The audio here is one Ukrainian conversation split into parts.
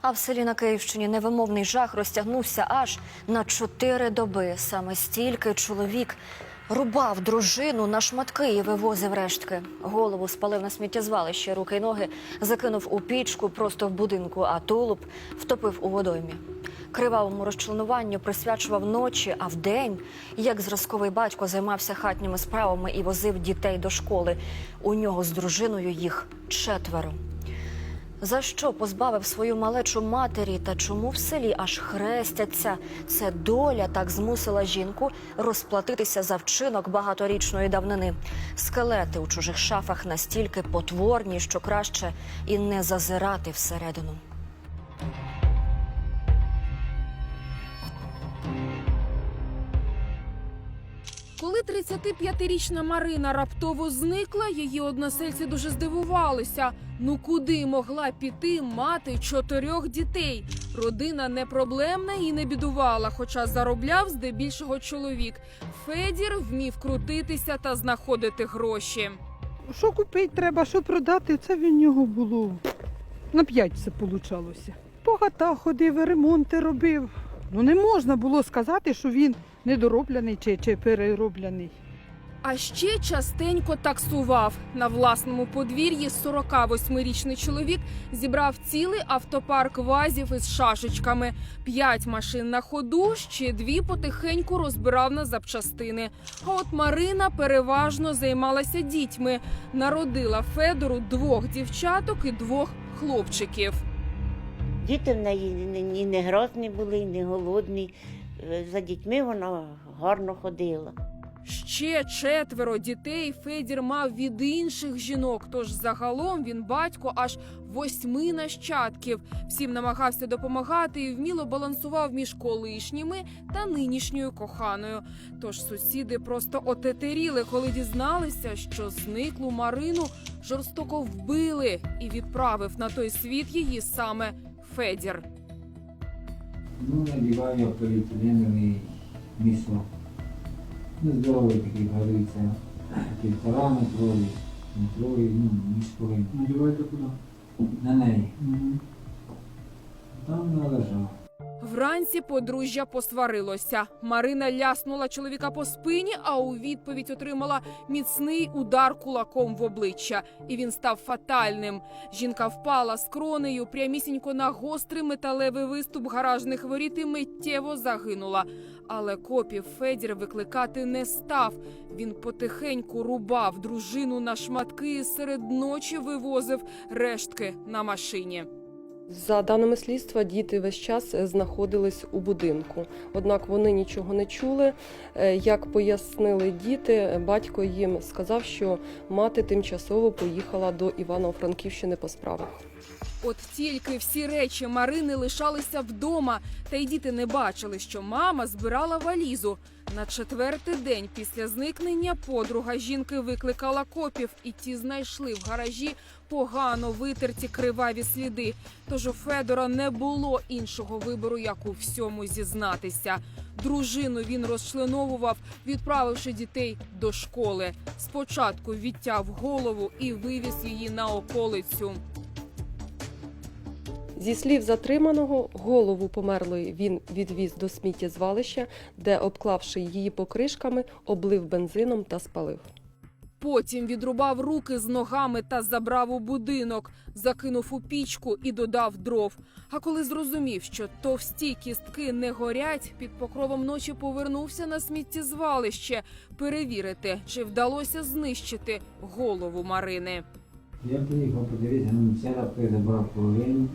А в селі на Київщині невимовний жах розтягнувся аж на чотири доби. Саме стільки чоловік рубав дружину на шматки і вивозив рештки. Голову спалив на сміттєзвалище, руки й ноги закинув у пічку просто в будинку, а тулуб втопив у водоймі. Кривавому розчленуванню присвячував ночі, а вдень, як зразковий батько, займався хатніми справами і возив дітей до школи. У нього з дружиною їх четверо. За що позбавив свою малечу матері та чому в селі аж хрестяться? Це доля так змусила жінку розплатитися за вчинок багаторічної давнини. Скелети у чужих шафах настільки потворні, що краще і не зазирати всередину. Коли 35-річна Марина раптово зникла, її односельці дуже здивувалися. Ну куди могла піти мати чотирьох дітей? Родина не проблемна і не бідувала, хоча заробляв здебільшого чоловік. Федір вмів крутитися та знаходити гроші. Що купити треба, що продати, це в нього було. На п'ять все вийшло. По хатах ходив, ремонти робив. Ну не можна було сказати, що він недороблений чи, чи перероблений. А ще частенько таксував. На власному подвір'ї 48-річний чоловік зібрав цілий автопарк вазів із шашечками. П'ять машин на ходу, ще дві потихеньку розбирав на запчастини. А от Марина переважно займалася дітьми. Народила Федору двох дівчаток і двох хлопчиків. Діти в неї не грозні були, ні голодні. Е, За дітьми вона гарно ходила. Ще четверо дітей Федір мав від інших жінок. Тож загалом він батько аж восьми нащадків. Всім намагався допомагати і вміло балансував між колишніми та нинішньою коханою. Тож сусіди просто отетеріли, коли дізналися, що зниклу Марину жорстоко вбили і відправив на той світ її саме Федір. Ну, надіваю поліетиленовий місок. Ну, здоровий такий, говориться, півтора метровий, метровий, ну, міськовий. Надівайте куди? На неї. Там належав. Вранці подружжя посварилося. Марина ляснула чоловіка по спині, а у відповідь отримала міцний удар кулаком в обличчя, і він став фатальним. Жінка впала з кронею прямісінько на гострий металевий виступ гаражних воріт і миттєво загинула. Але копів Федір викликати не став. Він потихеньку рубав дружину на шматки і серед ночі вивозив рештки на машині. За даними слідства, діти весь час е, знаходились у будинку. Однак вони нічого не чули. Е, Як пояснили діти, батько їм сказав, що мати тимчасово поїхала до Івано-Франківщини по справах. От тільки всі речі Марини лишалися вдома, та й діти не бачили, що мама збирала валізу. На четвертий день після зникнення подруга жінки викликала копів, і ті знайшли в гаражі погано витерті криваві сліди. Тож у Федора не було іншого вибору, як у всьому зізнатися. Дружину він розчленовував, відправивши дітей до школи. Спочатку відтяв голову і вивіз її на околицю. Зі слів затриманого, голову померлої він відвіз до сміттєзвалища, де, обклавши її покришками, облив бензином та спалив. Потім відрубав руки з ногами та забрав у будинок, закинув у пічку і додав дров. А коли зрозумів, що товсті кістки не горять, під покровом ночі повернувся на сміттєзвалище перевірити, чи вдалося знищити голову Марини. Я приїхав подивитися, ну, церапки забрав половину,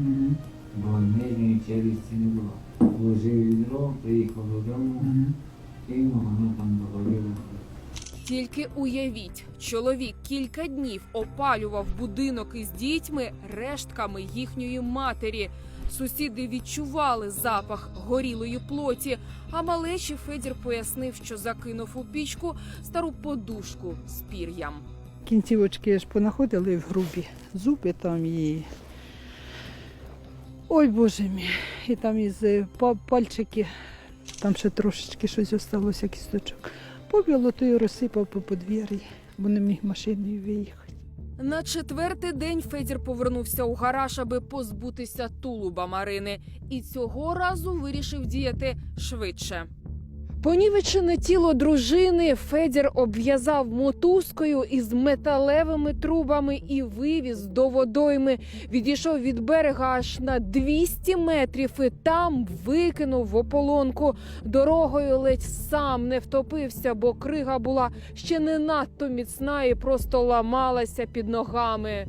бо нижньої челюсті не було. Вложив відро, приїхав додому, кинув, воно там догоріло. Тільки уявіть, чоловік кілька днів опалював будинок із дітьми рештками їхньої матері. Сусіди відчували запах горілої плоті. А малечі Федір пояснив, що закинув у пічку стару подушку з пір'ям. Кінцівочки ж понаходили в грубі, зуби там і. Ой Боже мій, і там із е, па- пальчики, там ще трошечки щось залишилося, кісточок. Побіло, то й розсипав по подвір'ї, бо не міг машиною виїхати. На четвертий день Федір повернувся у гараж, аби позбутися тулуба Марини, і цього разу вирішив діяти швидше. Понівечене тіло дружини Федір обв'язав мотузкою із металевими трубами і вивіз до водойми. Відійшов від берега аж на 200 метрів і там викинув в ополонку. Дорогою ледь сам не втопився, бо крига була ще не надто міцна і просто ламалася під ногами.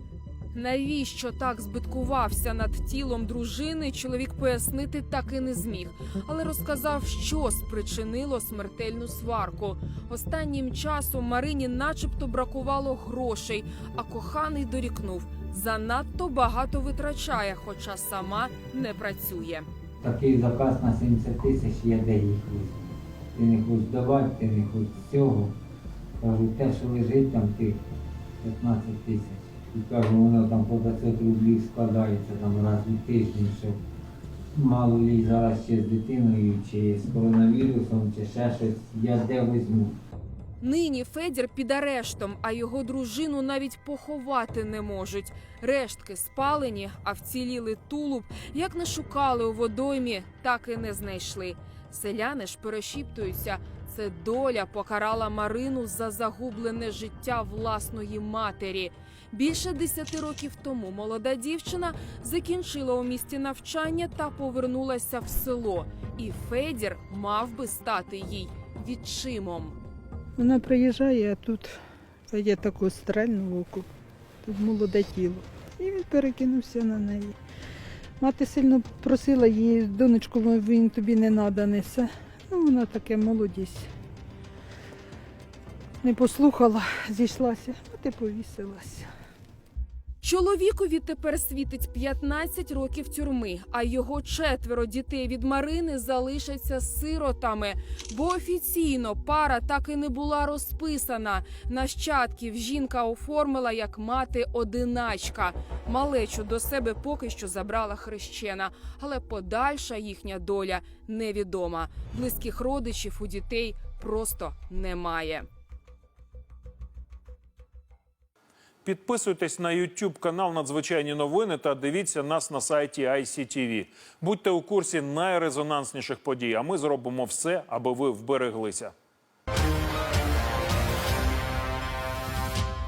Навіщо так збиткувався над тілом дружини, чоловік пояснити так і не зміг, але розказав, що спричинило смертельну сварку. Останнім часом Марині, начебто, бракувало грошей, а коханий дорікнув занадто багато витрачає, хоча сама не працює. Такий заказ на 70 тисяч, я де їх. Ти не хочеш давати, ти не хочеш цього. Кажу, те, що лежить там тих 15 тисяч. І кажу, воно там по 500 рублів складається там раз у тиждень, що мало лі зараз ще з дитиною, чи з коронавірусом, чи ще щось, я де візьму. Нині Федір під арештом, а його дружину навіть поховати не можуть. Рештки спалені, а вцілілий тулуб, як не шукали у водоймі, так і не знайшли. Селяни ж перешіптуються. Це доля покарала Марину за загублене життя власної матері. Більше десяти років тому молода дівчина закінчила у місті навчання та повернулася в село. І Федір мав би стати їй відчимом. Вона приїжджає, а тут є таку стрельну оку, тут молоде тіло. І він перекинувся на неї. Мати сильно просила її, донечку, він тобі не несе. Ну, вона таке молодість. Не послухала, зійшлася, от і повісилася. Чоловікові тепер світить 15 років тюрми, а його четверо дітей від Марини залишаться сиротами. Бо офіційно пара так і не була розписана. Нащадків жінка оформила як мати одиначка. Малечу до себе поки що забрала хрещена, але подальша їхня доля невідома. Близьких родичів у дітей просто немає. Підписуйтесь на YouTube канал Надзвичайні новини та дивіться нас на сайті ICTV. Будьте у курсі найрезонансніших подій. А ми зробимо все, аби ви вбереглися.